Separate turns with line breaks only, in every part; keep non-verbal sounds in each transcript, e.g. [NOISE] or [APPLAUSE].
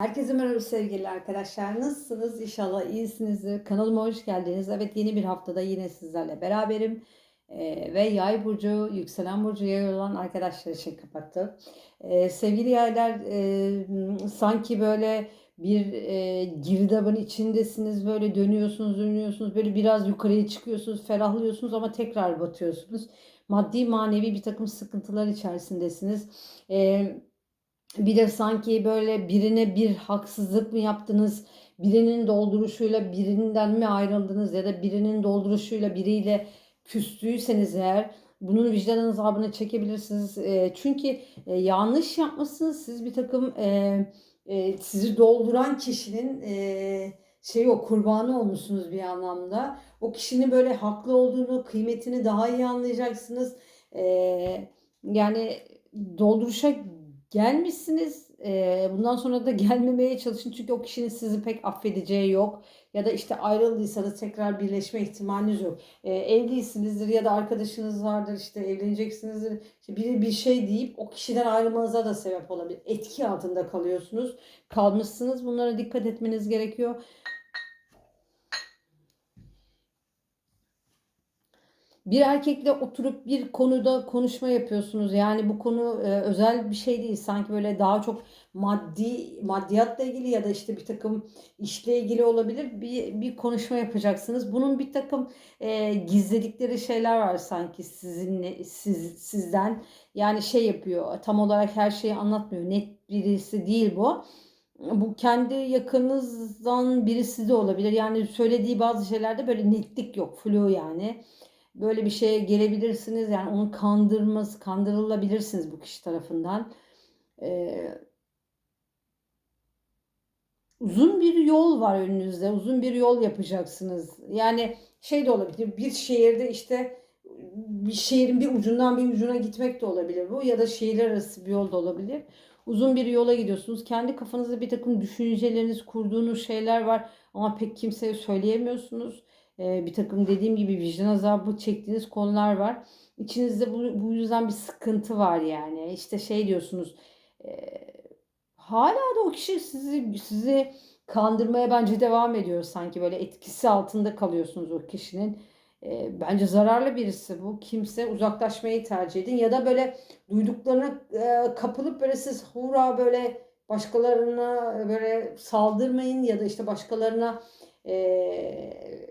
Herkese merhaba sevgili arkadaşlar. Nasılsınız? İnşallah iyisinizdir. Kanalıma hoş geldiniz. Evet yeni bir haftada yine sizlerle beraberim. Ee, ve yay burcu, yükselen burcu yay olan arkadaşlar için kapattım. Ee, sevgili yaylar e, sanki böyle bir e, girdabın içindesiniz. Böyle dönüyorsunuz, dönüyorsunuz. Böyle biraz yukarıya çıkıyorsunuz, ferahlıyorsunuz ama tekrar batıyorsunuz. Maddi manevi bir takım sıkıntılar içerisindesiniz. Ee, bir de sanki böyle birine bir haksızlık mı yaptınız? Birinin dolduruşuyla birinden mi ayrıldınız ya da birinin dolduruşuyla biriyle küstüyseniz eğer bunun vicdan azabını çekebilirsiniz. E, çünkü e, yanlış yapmışsınız. Siz bir takım e, e, sizi dolduran kişinin e, şey o kurbanı olmuşsunuz bir anlamda. O kişinin böyle haklı olduğunu, kıymetini daha iyi anlayacaksınız. E, yani dolduruşa gelmişsiniz. Bundan sonra da gelmemeye çalışın. Çünkü o kişinin sizi pek affedeceği yok. Ya da işte ayrıldıysanız tekrar birleşme ihtimaliniz yok. Ee, evliysinizdir ya da arkadaşınız vardır işte evleneceksinizdir. İşte biri bir şey deyip o kişiden ayrılmanıza da sebep olabilir. Etki altında kalıyorsunuz. Kalmışsınız. Bunlara dikkat etmeniz gerekiyor. Bir erkekle oturup bir konuda konuşma yapıyorsunuz. Yani bu konu e, özel bir şey değil. Sanki böyle daha çok maddi maddiyatla ilgili ya da işte bir takım işle ilgili olabilir. Bir, bir konuşma yapacaksınız. Bunun bir takım e, gizledikleri şeyler var sanki sizinle siz, sizden. Yani şey yapıyor. Tam olarak her şeyi anlatmıyor. Net birisi değil bu bu kendi yakınınızdan birisi de olabilir. Yani söylediği bazı şeylerde böyle netlik yok. Flu yani böyle bir şeye gelebilirsiniz. Yani onu kandırması, kandırılabilirsiniz bu kişi tarafından. Ee, uzun bir yol var önünüzde. Uzun bir yol yapacaksınız. Yani şey de olabilir. Bir şehirde işte bir şehrin bir ucundan bir ucuna gitmek de olabilir bu. Ya da şehirler arası bir yol da olabilir. Uzun bir yola gidiyorsunuz. Kendi kafanızda bir takım düşünceleriniz, kurduğunuz şeyler var. Ama pek kimseye söyleyemiyorsunuz e, bir takım dediğim gibi vicdan azabı çektiğiniz konular var. İçinizde bu, bu yüzden bir sıkıntı var yani. İşte şey diyorsunuz e, hala da o kişi sizi sizi kandırmaya bence devam ediyor sanki böyle etkisi altında kalıyorsunuz o kişinin. E, bence zararlı birisi bu. Kimse uzaklaşmayı tercih edin ya da böyle duyduklarına e, kapılıp böyle siz hura böyle başkalarına böyle saldırmayın ya da işte başkalarına e,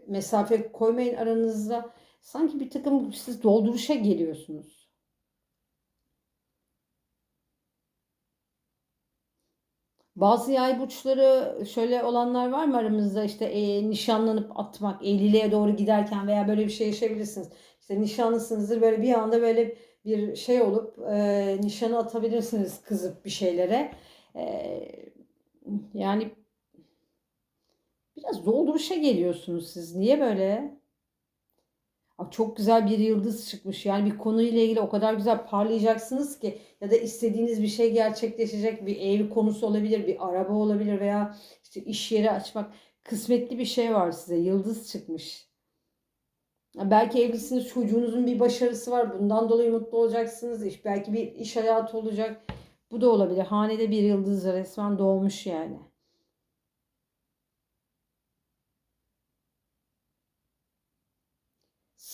mesafe koymayın aranızda. Sanki bir takım siz dolduruşa geliyorsunuz. Bazı yay burçları şöyle olanlar var mı aramızda işte e, nişanlanıp atmak, evliliğe doğru giderken veya böyle bir şey yaşayabilirsiniz. İşte nişanlısınızdır böyle bir anda böyle bir şey olup e, nişanı atabilirsiniz kızıp bir şeylere. E, yani Biraz dolduruşa geliyorsunuz siz. Niye böyle? Çok güzel bir yıldız çıkmış. Yani bir konuyla ilgili o kadar güzel parlayacaksınız ki ya da istediğiniz bir şey gerçekleşecek. Bir ev konusu olabilir, bir araba olabilir veya işte iş yeri açmak. Kısmetli bir şey var size. Yıldız çıkmış. Belki evlisiniz, çocuğunuzun bir başarısı var. Bundan dolayı mutlu olacaksınız. İş, belki bir iş hayatı olacak. Bu da olabilir. Hanede bir yıldız resmen doğmuş yani.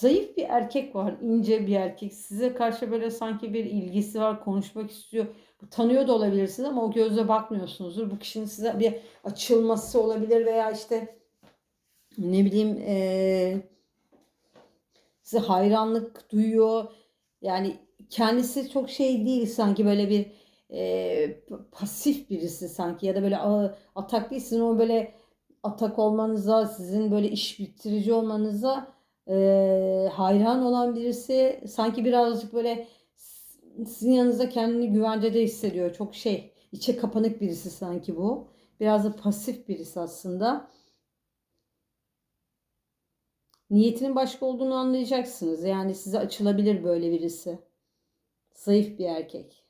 Zayıf bir erkek var, ince bir erkek. Size karşı böyle sanki bir ilgisi var, konuşmak istiyor. Tanıyor da olabilirsiniz ama o gözle bakmıyorsunuzdur. Bu kişinin size bir açılması olabilir veya işte ne bileyim ee, size hayranlık duyuyor. Yani kendisi çok şey değil sanki böyle bir e, pasif birisi sanki ya da böyle atak değil. Sizin o böyle atak olmanıza, sizin böyle iş bitirici olmanıza e, hayran olan birisi sanki birazcık böyle sizin yanınızda kendini güvencede hissediyor. Çok şey içe kapanık birisi sanki bu. Biraz da pasif birisi aslında. Niyetinin başka olduğunu anlayacaksınız. Yani size açılabilir böyle birisi. Zayıf bir erkek.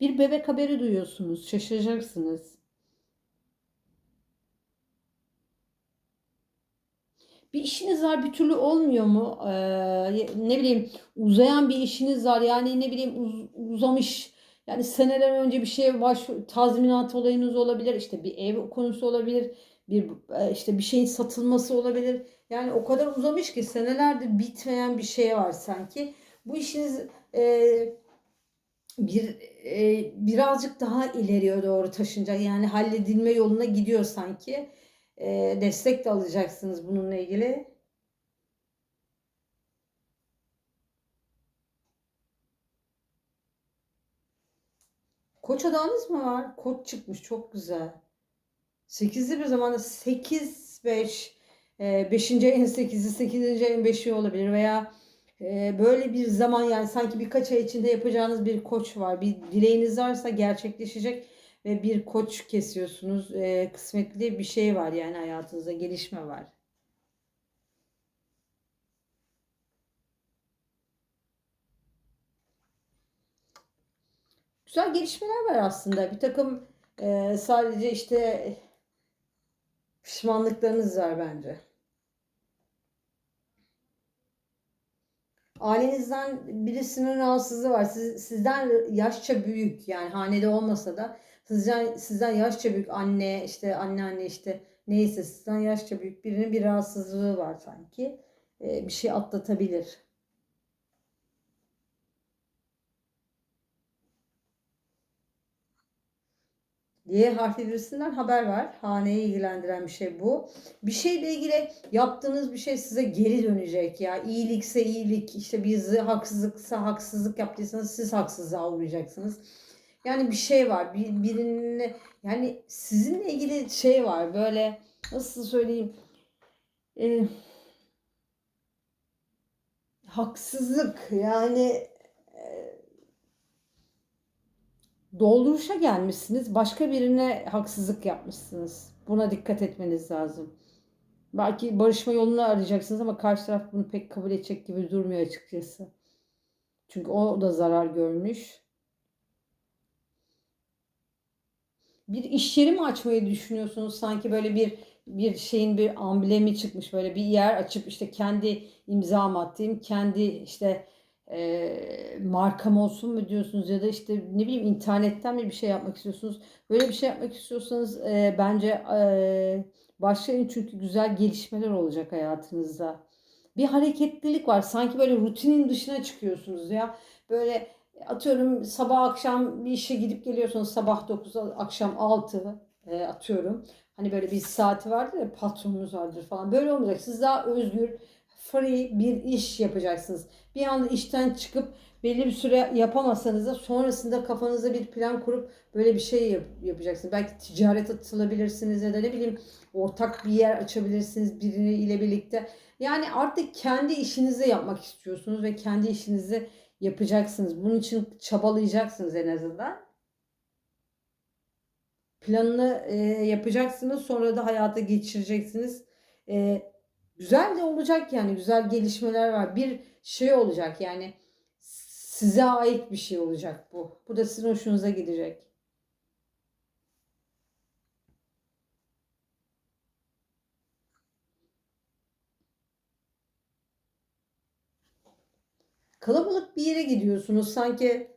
Bir bebek haberi duyuyorsunuz. Şaşıracaksınız. Bir işiniz var bir türlü olmuyor mu? Ee, ne bileyim uzayan bir işiniz var yani ne bileyim uz- uzamış yani seneler önce bir şeye baş tazminat olayınız olabilir işte bir ev konusu olabilir bir e, işte bir şeyin satılması olabilir. Yani o kadar uzamış ki senelerdir bitmeyen bir şey var sanki. Bu işiniz e, bir e, birazcık daha ileriye doğru taşınacak. Yani halledilme yoluna gidiyor sanki. E, destek de alacaksınız bununla ilgili. Koç adağınız mı var? Koç çıkmış çok güzel. Sekizli bir zamanda 8 5 5. en 8'i 8. en 5'i olabilir veya e, böyle bir zaman yani sanki birkaç ay içinde yapacağınız bir koç var. Bir dileğiniz varsa gerçekleşecek ve bir koç kesiyorsunuz. E, kısmetli bir şey var yani hayatınızda gelişme var. Güzel gelişmeler var aslında. Bir takım e, sadece işte pişmanlıklarınız var bence. Ailenizden birisinin rahatsızlığı var. Siz, sizden yaşça büyük yani hanede olmasa da sizden, sizden yaşça büyük anne işte anneanne işte neyse sizden yaşça büyük birinin bir rahatsızlığı var sanki. Ee, bir şey atlatabilir. Y harfi birisinden haber var. Haneyi ilgilendiren bir şey bu. Bir şeyle ilgili yaptığınız bir şey size geri dönecek ya. İyilikse iyilik, işte bir haksızlıksa haksızlık yaptıysanız siz haksızlığa uğrayacaksınız. Yani bir şey var. Bir, birinin yani sizinle ilgili şey var. Böyle nasıl söyleyeyim? Ee, haksızlık yani dolduruşa gelmişsiniz. Başka birine haksızlık yapmışsınız. Buna dikkat etmeniz lazım. Belki barışma yolunu arayacaksınız ama karşı taraf bunu pek kabul edecek gibi durmuyor açıkçası. Çünkü o da zarar görmüş. Bir iş yeri mi açmayı düşünüyorsunuz? Sanki böyle bir bir şeyin bir amblemi çıkmış böyle bir yer açıp işte kendi imzam attığım, kendi işte e, markam olsun mu diyorsunuz ya da işte ne bileyim internetten mi bir şey yapmak istiyorsunuz? Böyle bir şey yapmak istiyorsanız e, bence e, başlayın çünkü güzel gelişmeler olacak hayatınızda. Bir hareketlilik var. Sanki böyle rutinin dışına çıkıyorsunuz ya. Böyle atıyorum sabah akşam bir işe gidip geliyorsunuz sabah 9 akşam 6 e, atıyorum. Hani böyle bir saati vardır ya patronunuz vardır falan. Böyle olmayacak. Siz daha özgür free bir iş yapacaksınız. Bir anda işten çıkıp belli bir süre yapamasanız da sonrasında kafanızda bir plan kurup böyle bir şey yap, yapacaksınız. Belki ticaret atılabilirsiniz ya da ne bileyim ortak bir yer açabilirsiniz biriyle birlikte. Yani artık kendi işinizi yapmak istiyorsunuz ve kendi işinizi yapacaksınız. Bunun için çabalayacaksınız en azından. Planını e, yapacaksınız sonra da hayata geçireceksiniz. E, güzel de olacak yani güzel gelişmeler var. Bir şey olacak yani size ait bir şey olacak bu. Bu da sizin hoşunuza gidecek. Kalabalık bir yere gidiyorsunuz sanki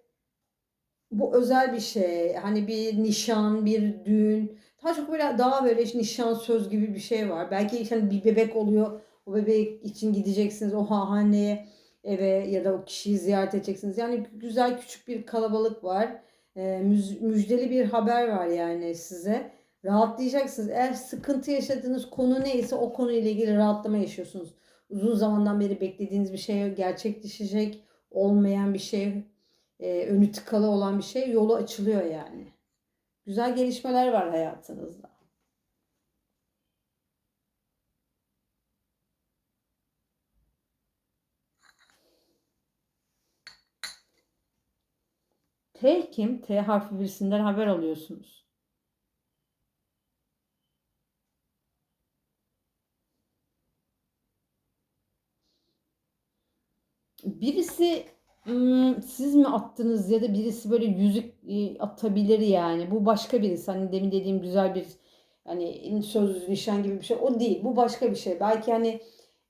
bu özel bir şey. Hani bir nişan, bir düğün. Daha çok böyle daha böyle işte nişan söz gibi bir şey var. Belki işte hani bir bebek oluyor. O bebek için gideceksiniz o haneye eve ya da o kişiyi ziyaret edeceksiniz. Yani güzel küçük bir kalabalık var. E, müjdeli bir haber var yani size. Rahatlayacaksınız. Eğer sıkıntı yaşadığınız konu neyse o konuyla ilgili rahatlama yaşıyorsunuz. Uzun zamandan beri beklediğiniz bir şey gerçekleşecek olmayan bir şey e, önü tıkalı olan bir şey yolu açılıyor yani. Güzel gelişmeler var hayatınızda. T kim? T harfi birisinden haber alıyorsunuz. Birisi siz mi attınız ya da birisi böyle yüzük atabilir yani. Bu başka birisi. Hani demin dediğim güzel bir hani söz nişan gibi bir şey. O değil. Bu başka bir şey. Belki hani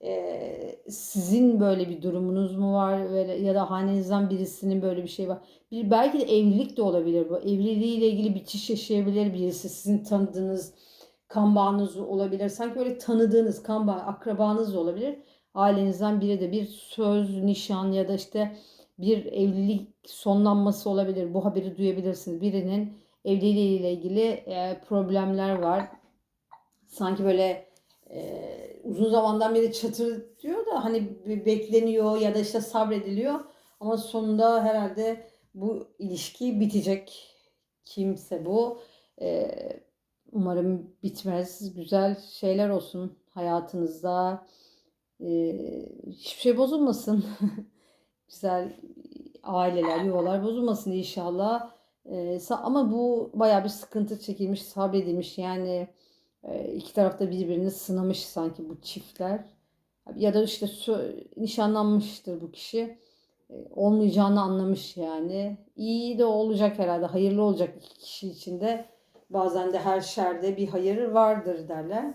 Ee, sizin böyle bir durumunuz mu var Böyle- ya da hanenizden birisinin böyle bir şey var. Bir, belki de evlilik de olabilir bu. Evliliğiyle ilgili bitiş yaşayabilir birisi. Sizin tanıdığınız kan bağınız olabilir. Sanki böyle tanıdığınız kan bağı, akrabanız olabilir. Ailenizden biri de bir söz, nişan ya da işte bir evlilik sonlanması olabilir. Bu haberi duyabilirsiniz. Birinin evliliğiyle ilgili e, problemler var. Sanki böyle e, uzun zamandan beri çatır diyor da hani bekleniyor ya da işte sabrediliyor. Ama sonunda herhalde bu ilişki bitecek. Kimse bu. E, umarım bitmez. Güzel şeyler olsun hayatınızda. Hiçbir şey bozulmasın. [LAUGHS] Güzel aileler, yuvalar bozulmasın inşallah. E, sa- ama bu bayağı bir sıkıntı çekilmiş, sabredilmiş. Yani e, iki tarafta birbirini sınamış sanki bu çiftler. Ya da işte nişanlanmıştır bu kişi. E, Olmayacağını anlamış yani. İyi de olacak herhalde. Hayırlı olacak iki kişi için de. Bazen de her şerde bir hayır vardır derler.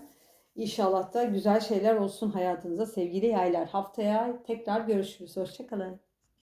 İnşallah da güzel şeyler olsun hayatınıza sevgili yaylar. Haftaya tekrar görüşürüz. Hoşçakalın.